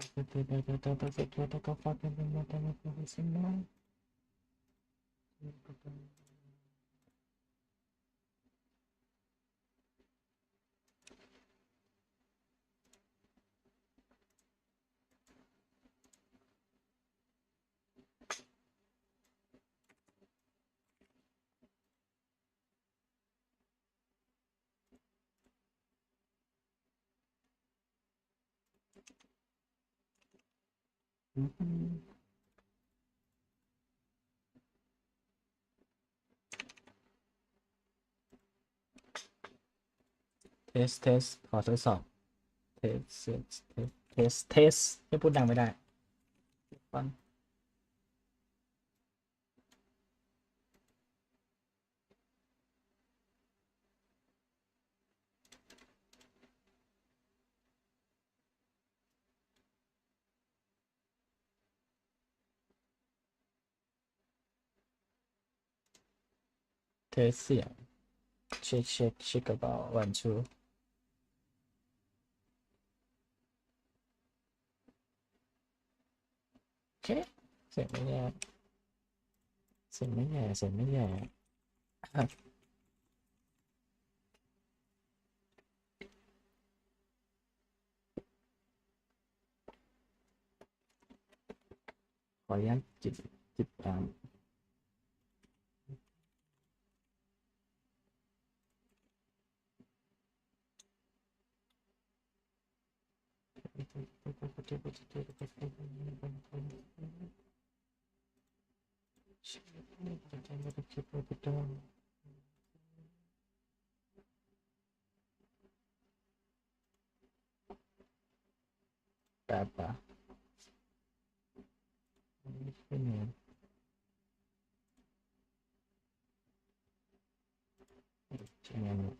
Thank you. เทส เทส ขอทดสอบเทส เทส เทส เทส ไม่พูดดังไม่ได้ฟัง เทสเสียงเช็คเช็คเช็คกระเป๋าวันชูโอเคเสียงไม่แย่เสียงไม่แย่เสียงไม่แย่ขออนุญาตจิบจิบตาม แป๊บปะไม่ใช่เนี่ยใช่ไหมเนี่ยอ๋อเดี๋ยวละ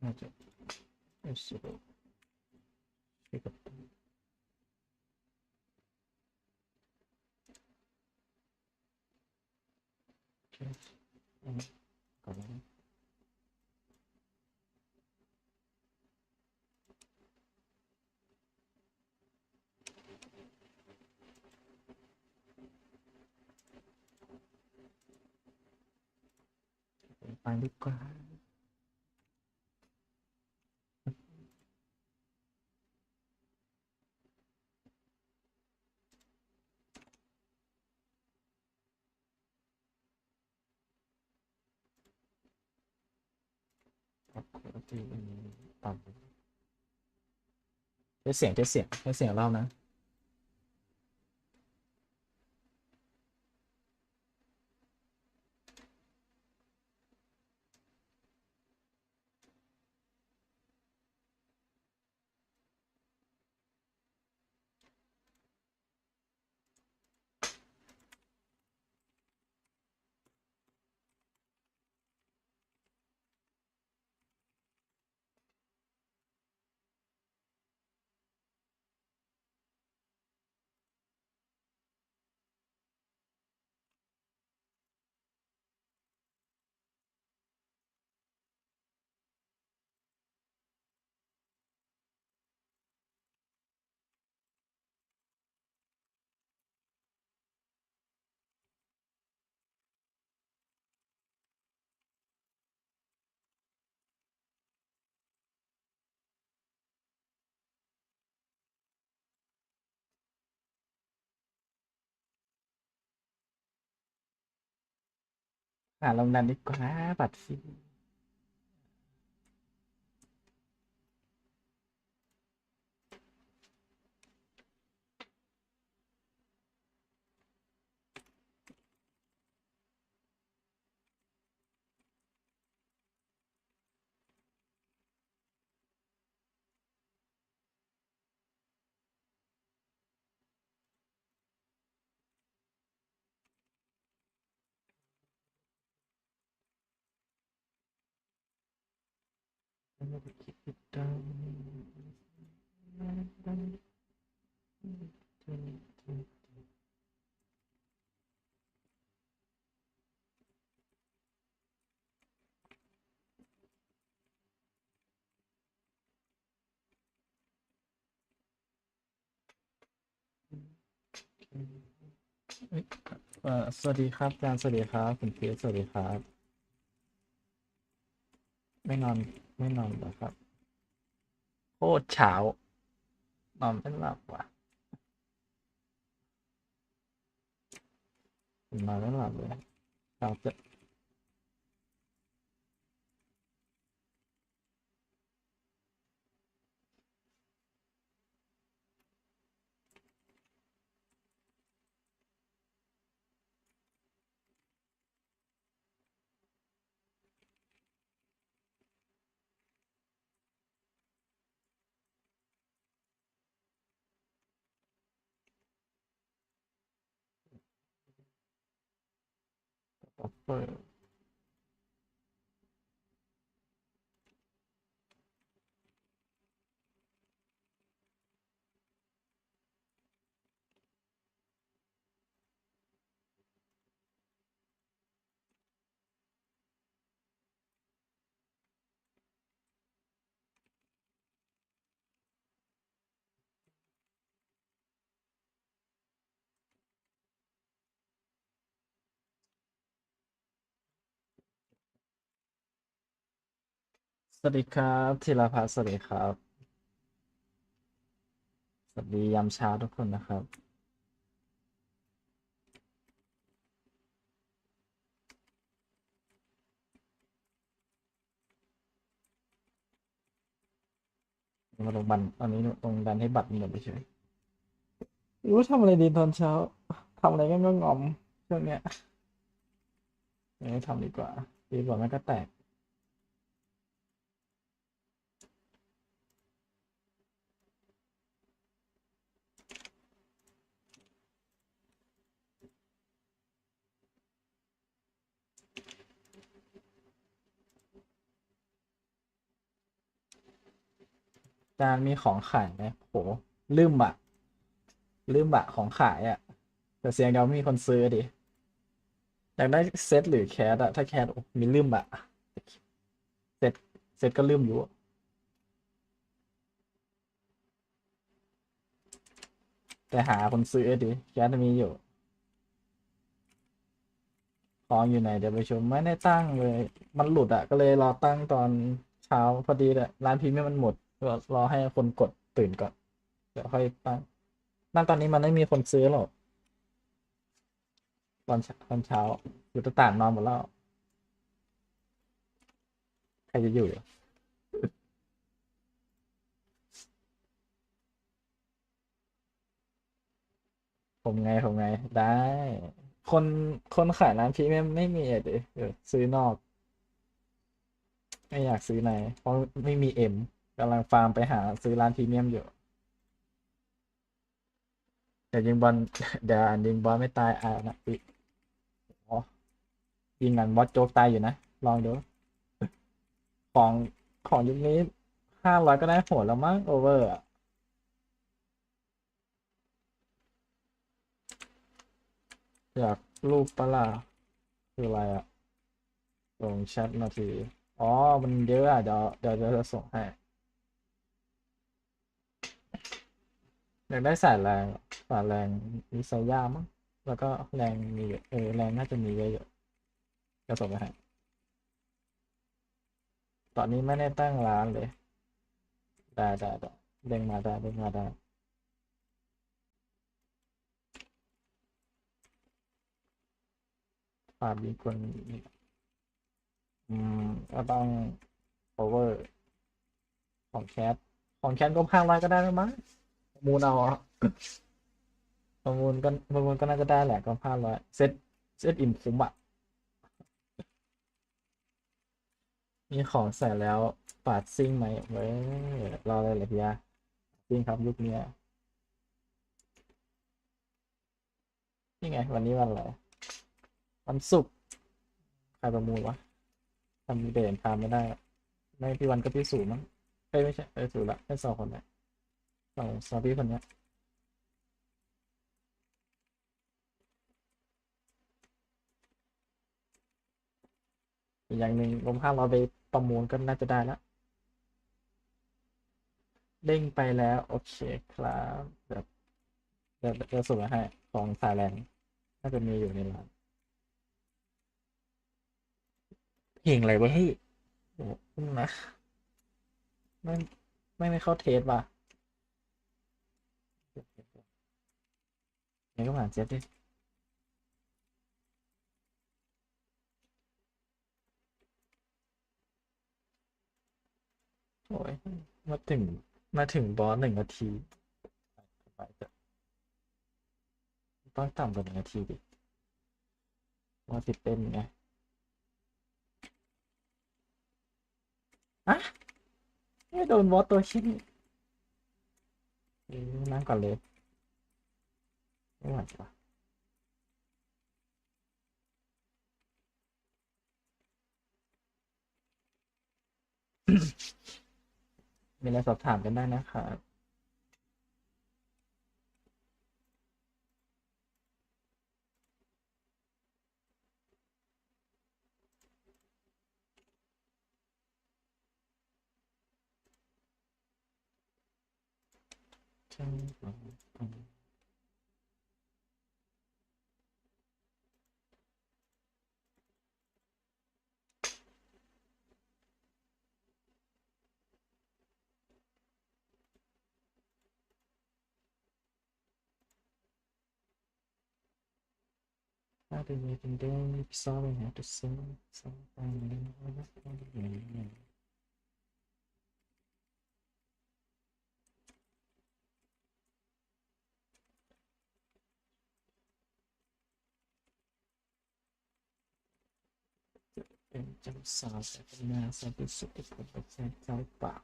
น่าจะไม่สุดใช่กับโอ เคอืมก่อนนะไปดีกว่าปรับปกติอันนี้ต่ำเทสเสียงเทสเสียงเทสเสียงรอบนะ หาลงดันดีกว่าบัตร ฟรีเอ่อสวัสดีครับอาจารย์สวัสดีครับคุณเพียสวัสดีครับ ไม่นอน ไม่นอนหรอครับ โคตรเช้านอนไม่หลับว่ะนอนไม่หลับเลยเราจะ เสวัสดีครับธีรพัฒน์สวัสดีครับ สวัสดียามเช้าทุกคนนะครับ มาลงบันตอนนี้ตรงดันให้บัตรมันหมดไปเฉยรู้ทำอะไรดีตอนเช้าทำอะไรก็งงอมช่วงเนี้ยยังไม่ทำดีกว่า ดีกว่าแม่ก็แตก จานมีของขายไหมโหลืมอะลืมบะของขายอะแต่เสียงเดียวมีคนซื้อดิอยากได้เซตหรือแคสอะถ้าแคสโอ้มีลืมบะเซตเซตก็ลืมอยู่แต่หาคนซื้อดิแคสมีอยู่ของอยู่ไหนเดี๋ยวไปชมไม่ได้ตั้งเลย มันหลุดอะก็เลยรอตั้งตอนเช้าพอดีแหละร้านพีเมียมันหมด รอให้คนกดตื่นก่อน เดี๋ยวค่อยตั้งนั่นตอนนี้มันไม่มีคนซื้อหรอกตอนตอนเช้าอยู่ตะต่างนอนหมดแล้ว ใครจะอยู่อ่ผมไงผมไงได้ คนคนขายร้านพรีเมียมไม่มีอะดิเออซื้อนอก ไม่อยากซื้อในเพราะไม่มีเอ็ม กำลังฟาร์มไปหาซื้อร้านพรีเมียมอยู่เดี๋ยวยิงบอลเดี๋ยวอ่านยิงบอลไม่ตายอ่านะอีอ๋อยิงกันบอสโจ๊กตายอยู่นะ ลองดู ของของยุคนี้ห้าร้อยก็ได้โหดแล้วมั้งโอเวอร์อะอยากรูปปะล่ะคืออะไรอะส่งแชทมาที อ๋อ มันเยอะอะเดี๋ยวเดี๋ยวจะส่งให้ อยากได้สายแรงสายแรงมีไซย่ามั้งแล้วก็แรงมีเยอะเออแรงน่าจะมีเยอะๆจะส่งไปให้ตอนนี้ไม่ได้ตั้งร้านเลยได้ได้ได้เด้งมาได้เด้งมาได้ปาบีคนอืมก็ต้อง power ของแคทของแคทก็ห้าร้อยก็ได้แล้วมั้ง ประมูลเอาประมูลก็ประมูลก็น่าจะได้แหละก็ห้าร้อยเซตเซตอิ่มคุ้มอะมีของใส่แล้วปาดซิ่งไหมเว้ยรออะไรเหรอพี่ยาซิ่งครับยุคเนี้ยนี่ไง วันนี้วันอะไรวันศุกร์ใครประมูลวะทำเด่นตามไม่ได้ ไม่พี่วันก็พี่ศูมั้งเอ้ยไม่ใช่เอ้ยศูนย์ละแค่สองคนแหละ สองสองพี่คนนี้อีกอย่างหนึ่งลมห้าเราไปประมูลก็น่าจะได้แล้ว เด้งไปแล้ว โอเคครับแบบเดี๋ยวเดี๋ยวส่มให้ของสายแรงน่าจะมีอยู่ในร้านเพลงอะไรวะเฮ้ยโอ้นะไม่ไม่ไม่เข้าเทสว่ะ นี่ก็ผ่านเจ็ดดิโอ้ยมาถึงมาถึงบอสหนึ่งนาทีต้องต่ำกว่าหนึ่งนาทีดิว่าติดเต้นไงอะไม่โดนบอสตัวชิ้นนั่งก่อนเลย ไม่ไหวปะมีอะไรสอบถามกันได้นะครับถ้า เป็นเป็นเรื่องที่ซอฟต์แวร์ตัวซึ่งซอฟต์แวร์เป็นจำสาวแต่เป็นนาสันติสุขเป็นคนเป็นแฟนเจ้าป่า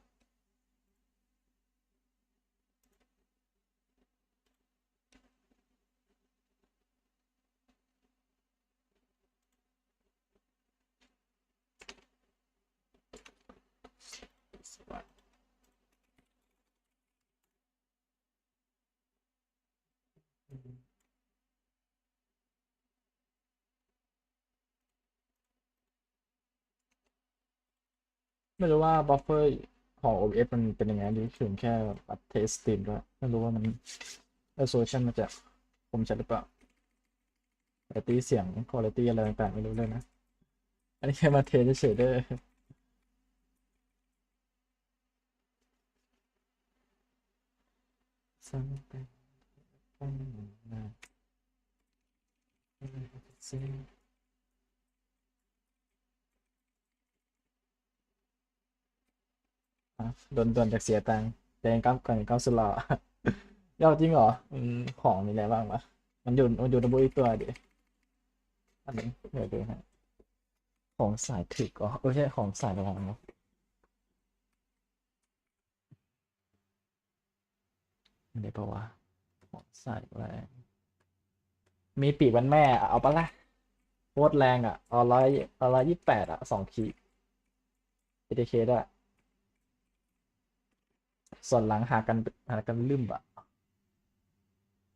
สวัสดี ไม่รู้ว่าบัฟเฟอร์ของ OBS มันเป็นยังไงนี่ถึงแค่อัดเทสตีมด้วยไม่รู้ว่ามัน resolution มันจะคมใชัดหรือเปล่า quality เสียง quality อะไรต่างๆไม่รู้เลยนะ อันนี้แค่มาเทสเฉยๆเด้อ something something อะ โดนโดนจากเสียตังค์แต่ยังก้าวก่อนก้าวสุดหล่อยอดจริงเหรออืมของมีอะไรบ้างวะมันอยู่มันอยู่ในบุอีกตัวเดียวอันนี้เดี๋ยวดูฮะของสายถึกอ๋อเออใช่ของสายระวังเนาะไม่ได้ปะวะของสายแรงมีปีกวันแม่เอาปะล่ะโคตรแรงอะเอาร้อยเอาร้อยยี่สิบแปดอะสองขีดเอทีเคด้วย ส่วนหลังหากันหากันลืมอะ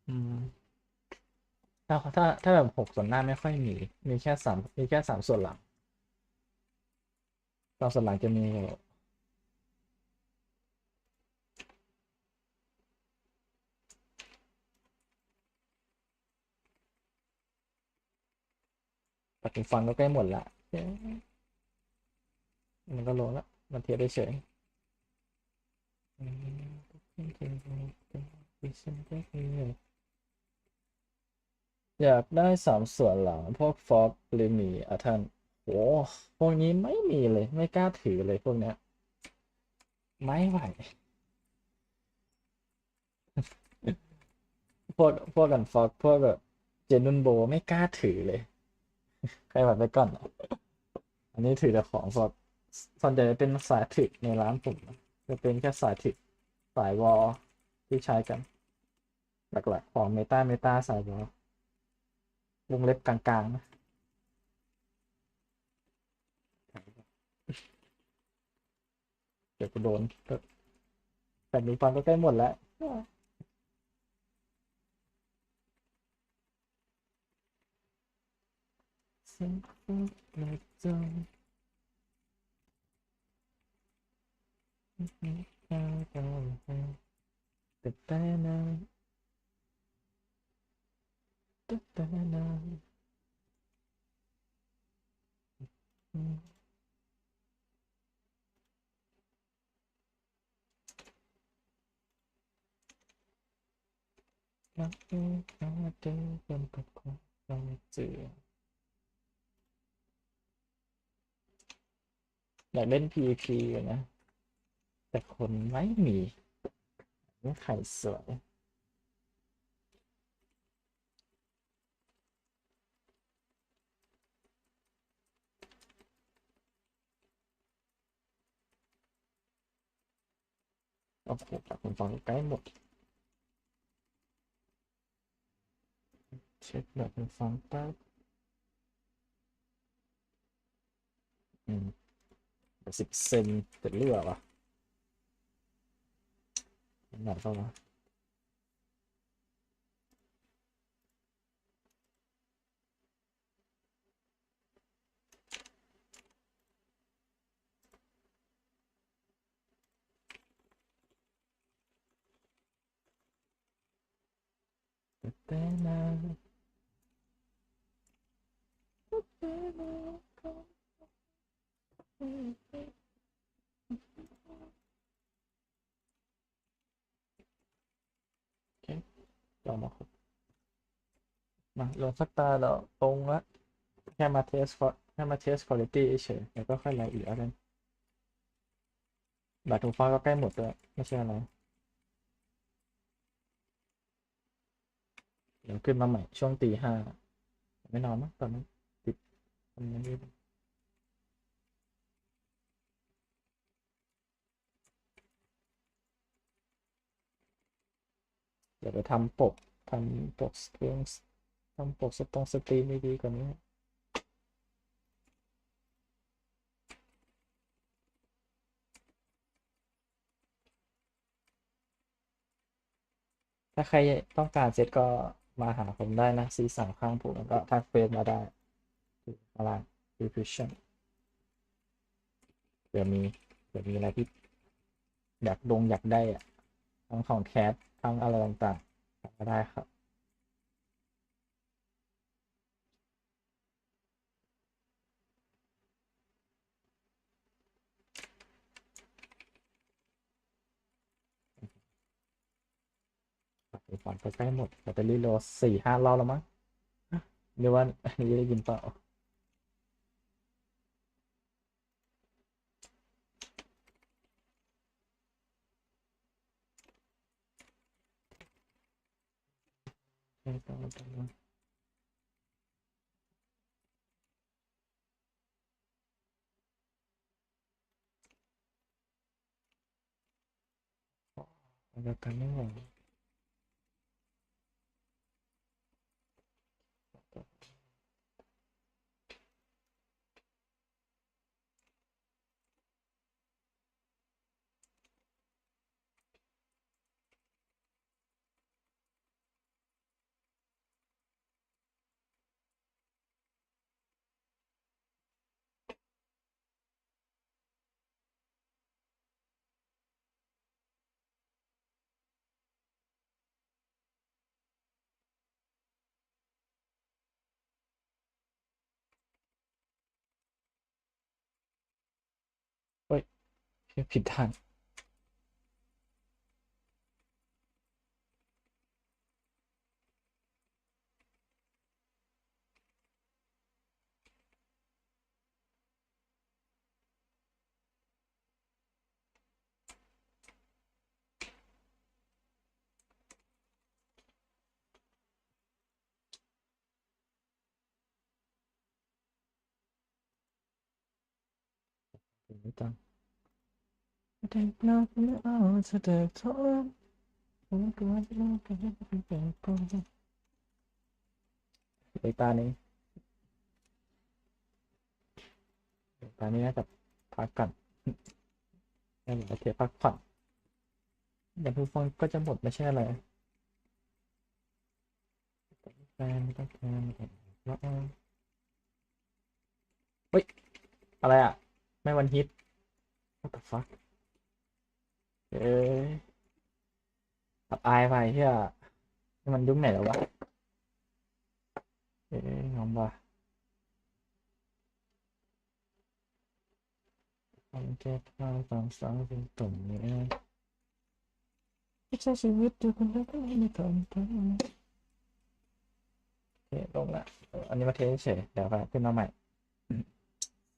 อืมถ้าถ้าถ้าแบบหกส่วนหน้าไม่ค่อยมี มีแค่สามมีแค่สามส่วนหลังตอนส่วนหลังจะมีปัจจุบันก็ใกล้หมดละเอ๊ะมันก็ลงแล้วมันเทียบได้เฉย อยากได้สามส่วนหลัง พวกฟอกหรือมีอะท่านโหพวกนี้ไม่มีเลย ไม่กล้าถือเลยพวกเนี้ย ไม่ไหว พวกพวกกันฟอกพวกแบบเจนุนโบไม่กล้าถือเลย ใครแบบไปก่อน อันนี้ถือแต่ของฟอกส่วนใหญ่จะเป็นสายถือในร้านผมนะ จะเป็นแค่สายถือสายวอลที่ใช้กัน หลักๆของเมตาเมตาสายวอลวงเล็บกลางๆนะเดี๋ยวกูโดนแต่มีฟังก็ใกล้หมดแล้วแต่แต่นานแต่แต่นานอืม รักเองรักเองเป็นกับคนเราเจืออยากเล่น PVP อยู่นะ แต่คนไม่มีไม่ใครสวยโอ้โหจากคุณฟังใกล้หมดเช็คแบบคุณฟังแป๊บอืมสิบเซนจะเลือกอะ หนักเข้ามาแต่นานแต่นานก็โอเคลองมาครับมา ลงสักตาแล้วตรงละแค่มาเทสแค่มาเทสคุณภาพเฉยแล้วก็ค่อยไล่อีกแล้วกันบัตรทูฟ้าก็ใกล้หมดด้วไม่ใช่อะไรเดี๋ยวขึ้นมาใหม่ช่วงตีห้าไม่นอนมั้งตอนนั้นติดทำงานอยู่เดี๋ยวไปทำปกทำปกเครื่อง ทำปกสตรงสตรีมไม่ดีกว่านี้ถ้าใครต้องการเซตก็มาหาผมได้นะซีสามข้างผมแล้วก็ทักเฟซมาได้ที่ตาราง Diffusion เดี๋ยวมีเดี๋ยวมีอะไรที่อยากดงอยากได้อะทั้งของแคสทั้งอะไรต่างๆก็ได้ครับ ไปฝันก็ใกล้หมดแบตเตอรี่โลสี่ห้ารอบแล้วมั้งเรียกว่าอันนี้ได้ยินเปล่าใช่ต้องต้องมันจะกันไม่ไหว Okay. ผิดทางไม่ต้ง เด็กน้อยไม่เอาจะเด็กท้องผมก็ว่าจะลองกันให้เป็นแบบก่อนเด็กตานี้ตานี้น่าจะพักกันแล้วเดี๋ยวเทพักผ่อนเดี๋ยวผู้ฟังก็จะหมดไม่ใช่อะไรแฟนไม่ต้องการแล้วเฮ้ย อะไรอะ ไม่วันฮิต what the fuck เอ้ยอับอายไปเฮียนี่มันยุคไหนแล้ววะ เอ้ยงอมว่ะทำแก้ผ้าตามสาวเป็นตุ่มเนี่ยใช่ชีวิตอยู่คนเดียวก็ไม่มีทางทำโอเคลงละ อันนี้มาเทสเฉยเดี๋ยวไปขึ้นมาใหม่